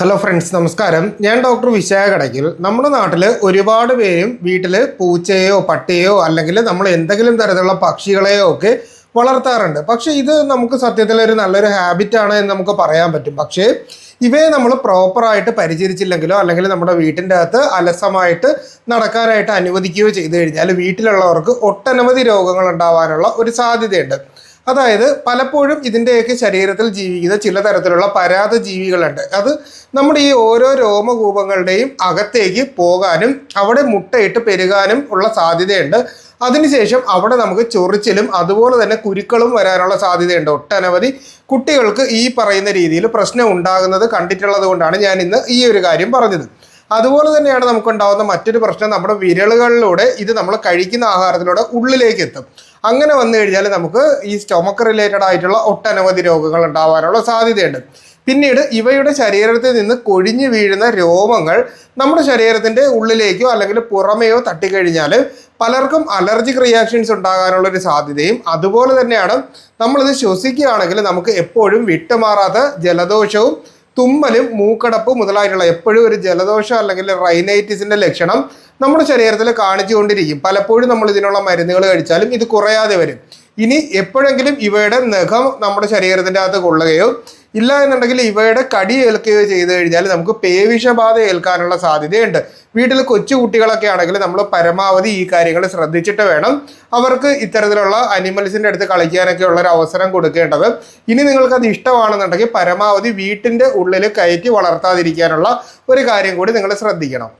Hello friends നമസ്കാരം. ഞാൻ doctor Vishakha Kadakkal. നമ്മുടെ നാട്ടിൽ ഒരുപാട് പേരും വീട്ടിൽ പൂച്ചയോ പട്ടിയോ അല്ലെങ്കിൽ നമ്മൾ എന്തെങ്കിലും തരത്തിലുള്ള പക്ഷികളെയോ ഒക്കെ വളർത്താറുണ്ട്. പക്ഷേ ഇത് നമുക്ക് സത്യത്തിൽ ഒരു നല്ലൊരു ഹാബിറ്റാണ് എന്ന് നമുക്ക് പറയാൻ പറ്റും. പക്ഷേ ഇവയെ നമ്മൾ പ്രോപ്പറായിട്ട് പരിചരിച്ചില്ലെങ്കിലോ അല്ലെങ്കിൽ നമ്മുടെ വീട്ടിന്റെ അകത്ത് അലസമായിട്ട് നടക്കാനായിട്ട് അനുവദിക്കുകയോ ചെയ്തു കഴിഞ്ഞാൽ വീട്ടിലുള്ളവർക്ക് ഒട്ടനവധി രോഗങ്ങൾ ഉണ്ടാവാനുള്ള ഒരു സാധ്യതയുണ്ട്. അതായത് പലപ്പോഴും ഇതിന്റെയൊക്കെ ശരീരത്തിൽ ജീവിക്കുന്ന ചില തരത്തിലുള്ള പരാത ജീവികളുണ്ട് അത് നമ്മുടെ ഈ ഓരോ രോമകൂപങ്ങളുടെയും അകത്തേക്ക് പോകാനും അവിടെ മുട്ടയിട്ട് പെരുകാനും ഉള്ള സാധ്യതയുണ്ട്. അതിനുശേഷം അവിടെ നമുക്ക് ചൊറിച്ചിലും അതുപോലെ തന്നെ കുരുക്കളും വരാനുള്ള സാധ്യതയുണ്ട്. ഒട്ടനവധി കുട്ടികൾക്ക് ഈ പറയുന്ന രീതിയിൽ പ്രശ്നം ഉണ്ടാകുന്നത് കണ്ടിട്ടുള്ളത് കൊണ്ടാണ് ഞാൻ ഇന്ന് ഈ ഒരു കാര്യം പറഞ്ഞത്. അതുപോലെ തന്നെയാണ് നമുക്കുണ്ടാകുന്ന മറ്റൊരു പ്രശ്നം നമ്മുടെ വിരലുകളിലൂടെ ഇത് നമ്മൾ കഴിക്കുന്ന ആഹാരത്തിലൂടെ ഉള്ളിലേക്ക് എത്തും. അങ്ങനെ വന്നു കഴിഞ്ഞാൽ നമുക്ക് ഈ സ്റ്റൊമക്ക് റിലേറ്റഡ് ആയിട്ടുള്ള ഒട്ടനവധി രോഗങ്ങൾ ഉണ്ടാവാനുള്ള സാധ്യതയുണ്ട്. പിന്നീട് ഇവയുടെ ശരീരത്തിൽ നിന്ന് കൊഴിഞ്ഞു വീഴുന്ന രോമങ്ങൾ നമ്മുടെ ശരീരത്തിന്റെ ഉള്ളിലേക്കോ അല്ലെങ്കിൽ പുറമേയോ തട്ടിക്കഴിഞ്ഞാൽ പലർക്കും അലർജിക് റിയാക്ഷൻസ് ഉണ്ടാകാനുള്ള ഒരു സാധ്യതയും അതുപോലെ തന്നെയാണ് നമ്മളിത് ശ്വസിക്കുകയാണെങ്കിൽ നമുക്ക് എപ്പോഴും വിട്ടുമാറാത്ത ജലദോഷവും തുമ്മലും മൂക്കടപ്പ് മുതലായിട്ടുള്ള എപ്പോഴും ഒരു ജലദോഷം അല്ലെങ്കിൽ റൈനൈറ്റിസിന്റെ ലക്ഷണം നമ്മുടെ ശരീരത്തിൽ കാണിച്ചുകൊണ്ടിരിക്കും. പലപ്പോഴും നമ്മൾ ഇതിനുള്ള മരുന്നുകൾ കഴിച്ചാലും ഇത് കുറയാതെ വരും. ഇനി എപ്പോഴെങ്കിലും ഇവയുടെ നഖം നമ്മുടെ ശരീരത്തിന്റെ അകത്ത് കൊള്ളുകയോ ഇല്ല എന്നുണ്ടെങ്കിൽ ഇവയുടെ കടി ഏൽക്കുകയോ ചെയ്തു കഴിഞ്ഞാൽ നമുക്ക് പേവിഷബാധ ഏൽക്കാനുള്ള സാധ്യതയുണ്ട്. വീട്ടിൽ കൊച്ചു കുട്ടികളൊക്കെ ആണെങ്കിൽ നമ്മൾ പരമാവധി ഈ കാര്യങ്ങൾ ശ്രദ്ധിച്ചിട്ട് വേണം അവർക്ക് ഇത്തരത്തിലുള്ള അനിമൽസിന്റെ അടുത്ത് കളിക്കാനൊക്കെ ഉള്ള ഒരു അവസരം കൊടുക്കേണ്ടത്. ഇനി നിങ്ങൾക്ക് അത് ഇഷ്ടമാണെന്നുണ്ടെങ്കിൽ പരമാവധി വീട്ടിന്റെ ഉള്ളിൽ കയറ്റി വളർത്താതിരിക്കാനുള്ള ഒരു കാര്യം കൂടി നിങ്ങൾ ശ്രദ്ധിക്കണം.